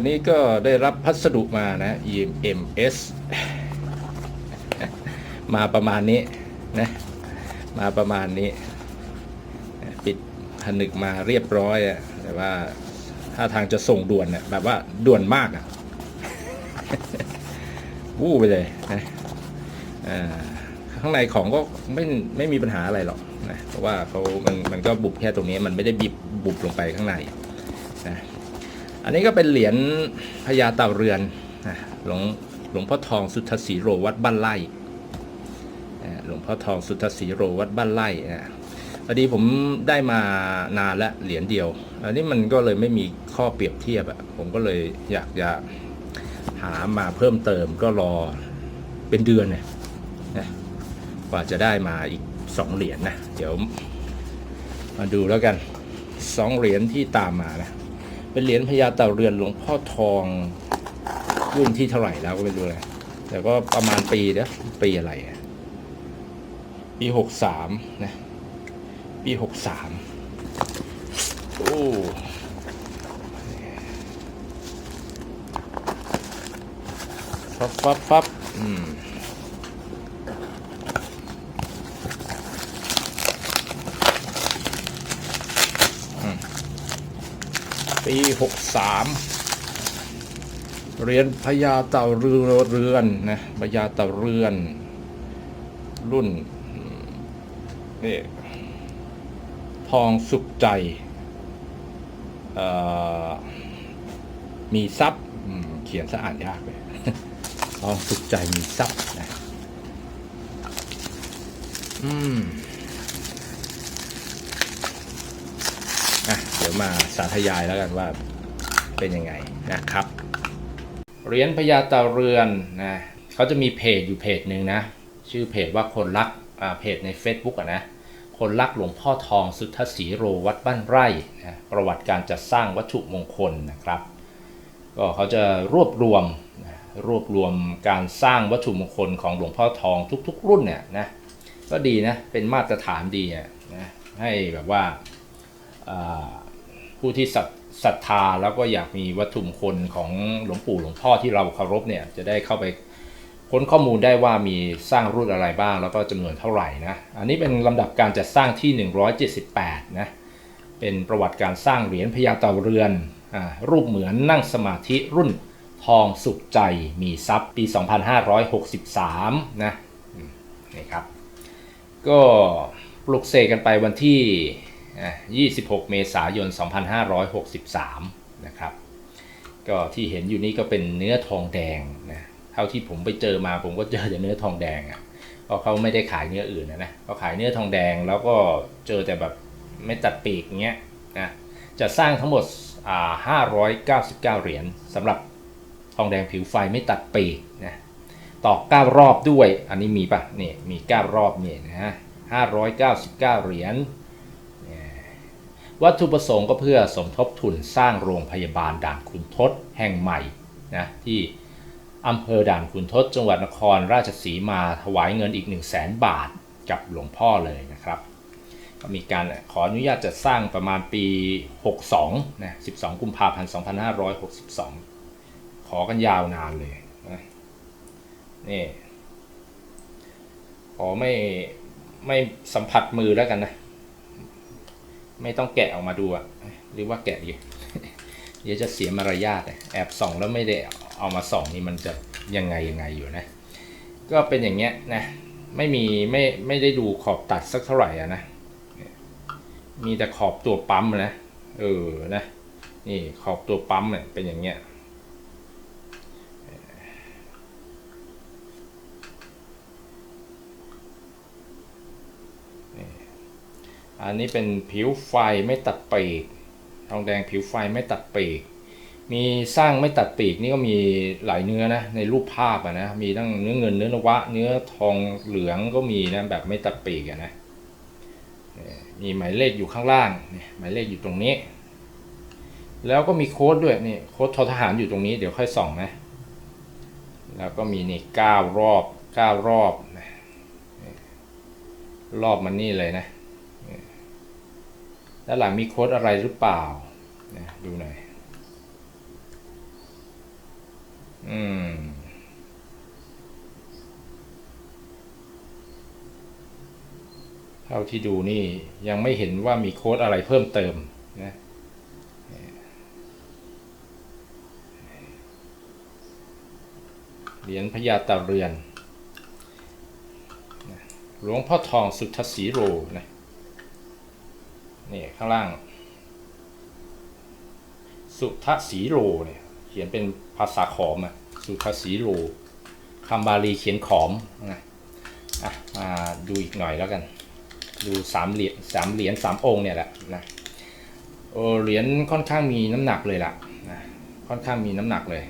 วันนี้ก็ได้รับพัสดุมานะ EMS มาประมาณนี้นะ มาประมาณนี้ ปิดผนึกมาเรียบร้อยอะแต่ว่าถ้าทางจะส่งด่วนน่ะแบบว่าด่วนมากอะวู้ไปเลยนะข้างในของก็ไม่ไม่มีปัญหาอะไรหรอกนะเพราะว่าเขามันมันก็บุบแค่ตรงนี้มันไม่ได้บิบบุบลงไปข้างในนะ อันนี้ก็เป็นเหรียญพญาเต่าเรือนหลวงหลวงพ่อทองสุทธสีโรวัดบ้านไร่หลวงพ่อทองสุทธสีโรวัดบ้านไร่พอดีผมได้มานานแล้วเหรียญเดียว อันนี้มันก็เลยไม่มีข้อเปรียบเทียบอะผมก็เลยอยากจะหามาเพิ่มเติมก็รอเป็นเดือนเนี่ยกว่าจะได้มาอีกสองเหรียญนะ เดี๋ยวมาดูแล้วกันสองเหรียญที่ตามมานะ เป็นเหรียญพญาเต่าเรือนหลวงพ่อทองรุ่นที่เท่าไหร่แล้วก็ไม่รู้เลยแต่ก็ประมาณปีเด้อปีอะไรอะปีหกสามนะปีหกสามโอ้ฟับฟับฟับอืม ปีหกสามเรียนพญาเต่าเรือนนะพญาเต่าเรือน รุ่นนี่ทองสุขใจ มีทรัพย์เขียนสะอ่านยากเลยทองสุขใจมีทรัพย์นะอืมอะ เดี๋ยวมาสาธยายแล้วกันว่าเป็นยังไงนะครับเหรียญพญาตาเรือนนะเขาจะมีเพจอยู่เพจหนึ่งนะ ชื่อเพจว่าคนรักอ่าเพจใน Facebook อะนะคนรักหลวงพ่อทองสุทธสีโรวัดบ้านไร่นะประวัติการจัดสร้างวัตถุมงคลนะครับ ก็เขาจะรวบรวมรวบรวมการสร้างวัตถุมงคลของหลวงพ่อทองทุกๆ รุ่นเนี่ยนะก็ดีนะเป็นมาตรฐานดีนะให้แบบว่าอ่า ผู้ที่ศรัทธาแล้วก็อยากมีวัตถุมงคลของหลวงปู่หลวงพ่อที่เราเคารพเนี่ยจะได้เข้าไปค้นข้อมูลได้ว่ามีสร้างรุ่นอะไรบ้างแล้วก็จำนวนเท่าไหร่นะ อันนี้เป็นลำดับการจัดสร้างที่ 178 นะ เป็นประวัติการสร้างเหรียญพญาเต่าเรือนอ่ารูปเหมือนนั่งสมาธิรุ่นทองสุขใจมีทรัพย์ปี 2563 นะนี่ครับ ก็ปลุกเสกกันไปวันที่ 26 เมษายน 2563 นะครับ ก็ที่เห็นอยู่นี่ก็เป็นเนื้อทองแดงนะ เท่าที่ผมไปเจอมาผมก็เจอแต่เนื้อทองแดงอะ่ะ เพราะเขาไม่ได้ขายเนื้ออื่นนะนะเขาขายเนื้อทองแดงแล้วก็เจอแต่แบบไม่ตัดปีกเงี้ยนะ จะสร้างทั้งหมด599 เหรียญสำหรับทองแดงผิวไฟไม่ตัดปีกนะต่อ9รอบด้วย อันนี้มีปะนี่มี 9 รอบนี่นะฮะ599 เหรียญ วัตถุประสงค์ก็เพื่อสมทบทุนสร้างโรงพยาบาลด่านขุนทดแห่งใหม่นะที่อำเภอด่านขุนทดจังหวัดนครราชสีมาถวายเงินอีก 1 0 0 0 0แสนบาทกับหลวงพ่อเลยนะครับ ก็มีการขออนุญาตจัดสร้างประมาณปี 62นะ12 กุมภาพันธ์ 2562 ขอกันยาวนานเลยนะนี่ขอไม่ไม่สัมผัสมือแล้วกันนะ ไม่ต้องแกะออกมาดูอะหรือว่าแกะดีเดี๋ยวจะเสียมารยาทแอบส่องแล้วไม่ได้เอามาส่องนี่มันจะยังไงยังไงอยู่นะ ก็เป็นอย่างเงี้ยนะไม่มีไม่ไม่ได้ดูขอบตัดสักเท่าไหร่อะนะมีแต่ขอบตัวปั๊มนะเออนะนี่ขอบตัวปั๊มเนี่ยเป็นอย่างเงี้ย อันนี้เป็นผิวไฟไม่ตัดปีก ทองแดงผิวไฟไม่ตัดปีก มีสร้างไม่ตัดปีกนี่ก็มีหลายเนื้อนะในรูปภาพอะนะ มีทั้งเนื้อเงินเนื้อนวะ เนื้อทองเหลืองก็มีนะแบบไม่ตัดปีกอะนะ มีหมายเลขอยู่ข้างล่างนี่หมายเลขอยู่ตรงนี้ แล้วก็มีโค้ดด้วยนี่โค้ดททหารอยู่ตรงนี้เดี๋ยวค่อยส่องนะแล้วก็มีนี่เก้ารอบเก้ารอบ รอบมันนี่เลยนะ ด้านหลังมีโค้ดอะไรหรือเปล่านะดูหน่อย อืม เท่าที่ดูนี่ยังไม่เห็นว่ามีโค้ดอะไรเพิ่มเติมนะเหรียญพญาตาเรือนหลวงพ่อทองสุทธสีโรนะ นี่ข้างล่าง สุทธสีโรเนี่ยเขียนเป็นภาษาขอมอะสุทธสีโรคำบาลีเขียนขอมนะอะมาดูอีกหน่อยแล้วกัน ดูสามเหรียญสามเหรียญสามองค์เนี่ยแหละนะโอเหรียญค่อนข้างมีน้ำหนักเลยล่ะนะค่อนข้างมีน้ำหนักเลย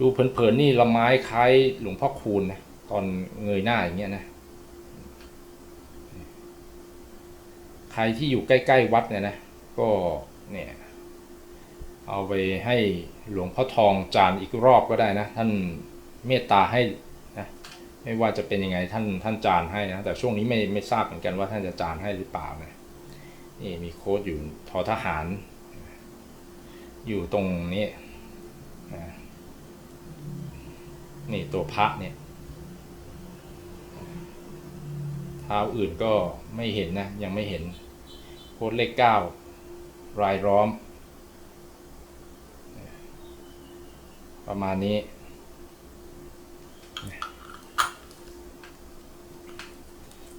ดูเผินๆนี่ละไม้คล้ายหลวงพ่อคูณนะตอนเงยหน้าอย่างเงี้ยนะ ใครที่อยู่ใกล้ ๆ วัดเนี่ยนะ ก็เนี่ยเอาไปให้หลวงพ่อทองจานอีกรอบก็ได้นะ ท่านเมตตาให้นะไม่ว่าจะเป็นยังไงท่านท่านจานให้นะแต่ช่วงนี้ไม่ไม่ทราบเหมือนกันว่าท่านจะจานให้หรือเปล่านะนี่มีโค้ดอยู่ทอทหาร อยู่ตรงนี้นะนี่ตัวพระเนี่ยเท้าอื่นก็ไม่เห็นนะยังไม่เห็น ค้ดเลขเก้ารายล้อม ประมาณนี้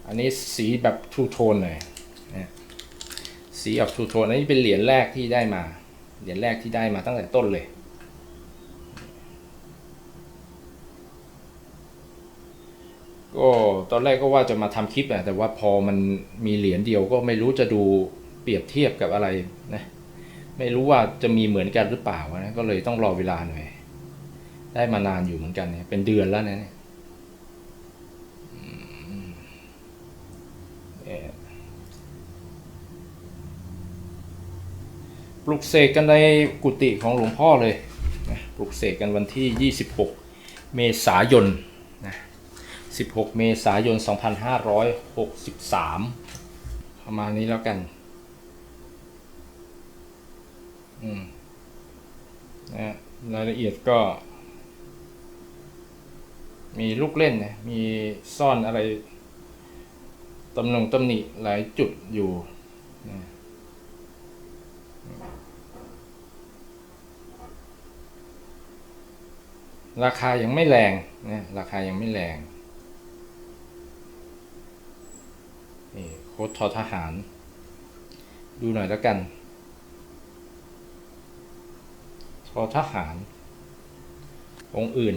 อันนี้สีแบบทูโทนเลยสีออกทูโทนอันนี้เป็นเหรียญแรกที่ได้มา เหรียญแรกที่ได้มาตั้งแต่ต้นเลย ตอนแรกก็ว่าจะมาทำคลิปอะแต่ว่าพอมันมีเหรียญเดียวก็ไม่รู้จะดูเปรียบเทียบกับอะไรนะไม่รู้ว่าจะมีเหมือนกันหรือเปล่านะก็เลยต้องรอเวลาหน่อยได้มานานอยู่เหมือนกันเนี่ยเป็นเดือนแล้วนะเนี่ยปลุกเสกกันในกุฏิของหลวงพ่อเลยปลุกเสกกันวันที่ 26 เมษายน 16 เมษายน 2563 ประมาณนี้แล้วกัน อืมนะรายละเอียดก็ มีลูกเล่นนะมีซ่อนอะไรตำหนงตำหนิหลายจุดอยู่นะราคายังไม่แรงนะราคายังไม่แรง นี่ โค้ดทอทหาร ดูหน่อยแล้วกัน ทอทหาร องค์อื่น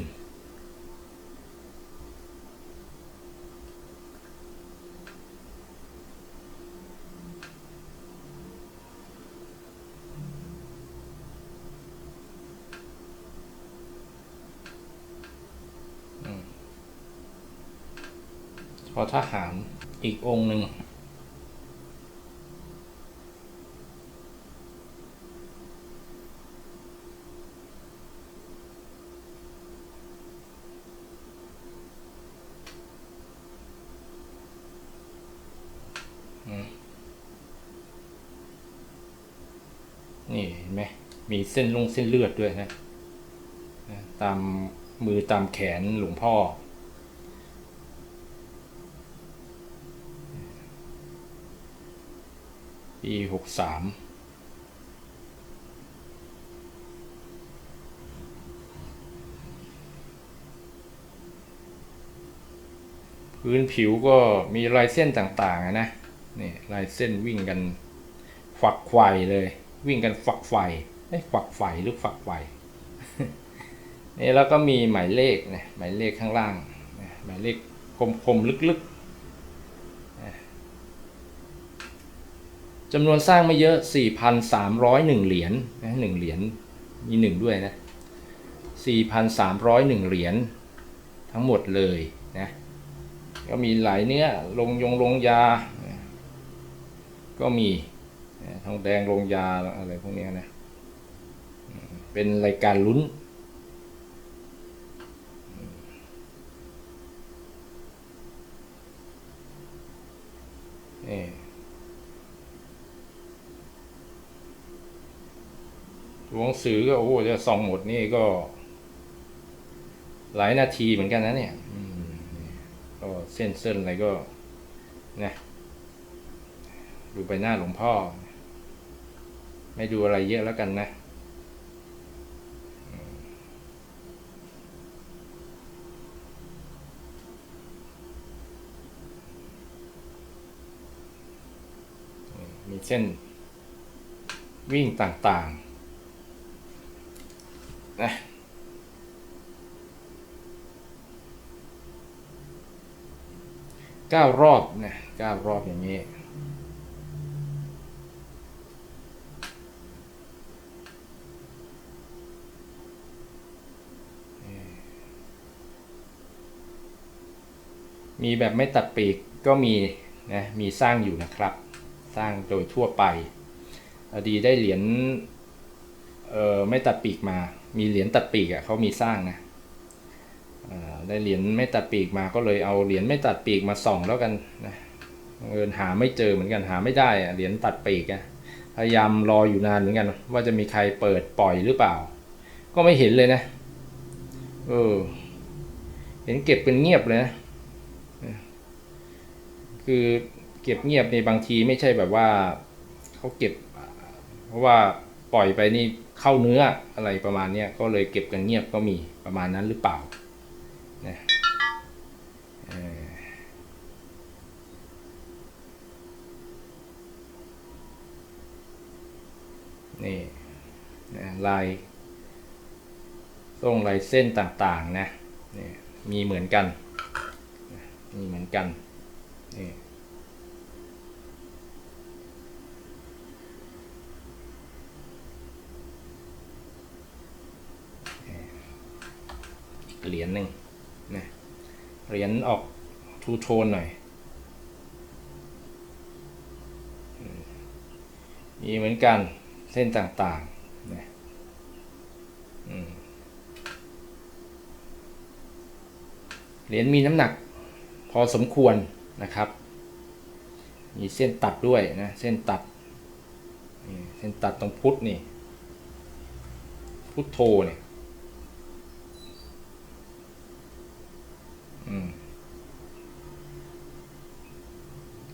ทอทหารอีกองค์หนึ่ง นี่เห็นไห มีเส้นลงเส้นเลือดด้วยนะตามมือตามแขนหลวงพ่อ ปีหกสามพื้นผิวก็มีลายเส้นต่างๆนะนี่ลายเส้นวิ่งกันฝักไขว่เลย วิ่งกันฝักไฟ ไอ้ฝักไฟหรือฝักไฟนี่แล้วก็มีหมายเลขนะหมายเลขข้างล่างนะหมายเลขคมๆลึกๆจำนวนสร้างไม่เยอะ 4,301 เหรียญนะหนึ่งเหรียญมีหนึ่งด้วยนะ 4,301 เหรียญทั้งหมดเลยนะก็มีหลายเนื้อลงยงลงยา ก็มีนะทองแดงลงยาอะไรพวกนี้นะ เป็นรายการลุ้นนี่ตัวหนังสือก็โอ้จะส่องหมดนี่ก็ หลายนาทีเหมือนกันนะเนี่ยก็เส้นเส้นอะไรก็นะดูไปหน้าหลวงพ่อ ไม่ดูอะไรเยอะแล้วกันนะ เส้นวิ่งต่างๆนะเก้ารอบนะเก้ารอบอย่างนี้มีแบบไม่ตัดปีกก็มีนะมีสร้างอยู่นะครับ สร้างโดยทั่วไป อดีได้เหรียญเออไม่ตัดปีกมา มีเหรียญตัดปีกอะ่ะเขามีสร้างนะได้เหรียญไม่ตัดปีกมาก็เลยเอาเหรียญไม่ตัดปีกมาส่องแล้วกันนะบังเอิญหาไม่เจอเหมือนกันหาไม่ได้อะเหรียญตัดปีกอะพยายามรออยู่นานเหมือนกัน ว่าจะมีใครเปิดปล่อยหรือเปล่า ก็ไม่เห็นเลยนะเออเห็นเก็บเป็นเงียบเลยนะคือ เก็บเงียบในบางทีไม่ใช่แบบว่าเขาเก็บ เพราะว่าปล่อยไปนี่เข้าเนื้ออะไรประมาณเนี้ยก็เลยเก็บกันเงียบก็มีประมาณนั้นหรือเปล่านะนี่นะลายทรงลายเส้นต่างๆนะนี่มีเหมือนกัน มีเหมือนกันนี่ เหรียญหนึ่งนะเหรียญออกทูโทนหน่อยมีเหมือนกันเส้นต่างๆนะเหรียญมีน้ำหนักพอสมควรนะครับ มีเส้นตัดด้วยนะเส้นตัดเส้นตัดตรงพุทธนี่ พุทโธเนี่ยอืม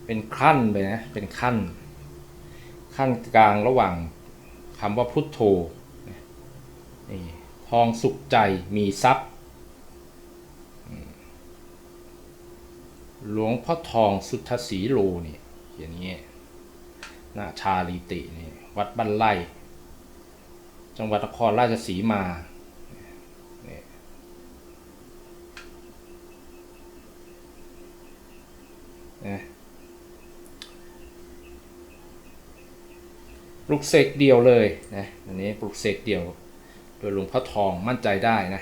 เป็นขั้นไปนะ เป็นขั้น ขั้นกลางระหว่างคำว่าพุทโธนี่ทองสุขใจมีทรัพย์ หลวงพ่อทองสุทธสีโลนี่อย่างนี้หน้าชาลีตินี่วัดบ้านไร่จังหวัดนครราชสีมา นะปลุกเสกเดียวเลยนะอันนี้ปลุกเสกเดียว โดยหลวงพ่อทองมั่นใจได้นะ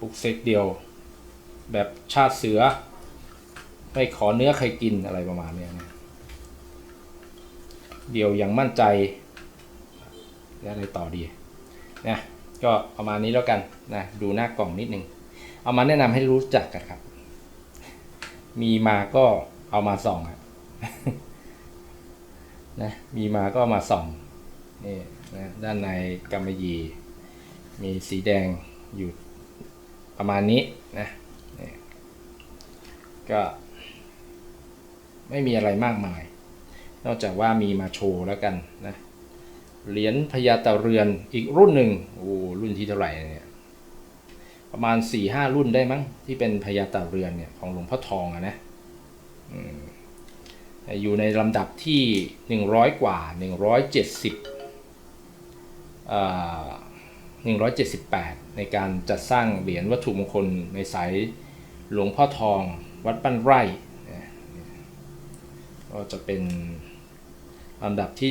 ปลุกเสกเดียว แบบชาติเสือ ไม่ขอเนื้อใครกินอะไรประมาณนี้นะเดียวยังมั่นใจ แล้วอะไรต่อดีนะ ก็ประมาณนี้แล้วกันนะดูหน้ากล่องนิดนึง เอามาแนะนำให้รู้จักกันครับ มีมาก็เอามาส่องอะนะมีมาก็เอามาส่องนี่นะด้านในกำมะหยี่มีสีแดงอยู่ประมาณนี้นะนก็ไม่มีอะไรมากมาย นอกจากว่ามีมาโชว์แล้วกันนะ เหรียญพญาต่าเรือนอีกรุ่นหนึ่งโอ้รุ่นที่เท่าไหร่เนี่ยประมาณ4ี่ห้ารุ่นได้มั้งที่เป็นพญาต่าเรือนเนี่ยของหลวงพ่อทองอะนะอยู่ในลำดับที่ 100 กว่า 170อ่า178 ในการจัดสร้างเหรียญวัตถุมงคลในสายหลวงพ่อทองวัดบ้านไร่ก็จะเป็นลำดับที่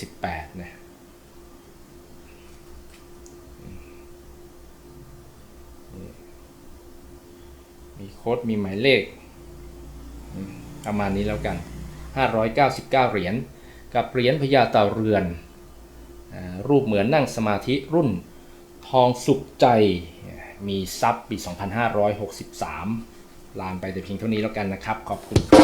178 นะ มีโค้ดมีหมายเลข ประมาณนี้แล้วกัน 599 เหรียญกับเหรียญพญาเต่าเรือน รูปเหมือนนั่งสมาธิรุ่นทองสุขใจมีซับปี 2563 ลานไปแต่เพียงเท่านี้แล้วกันนะครับ ขอบคุณครับ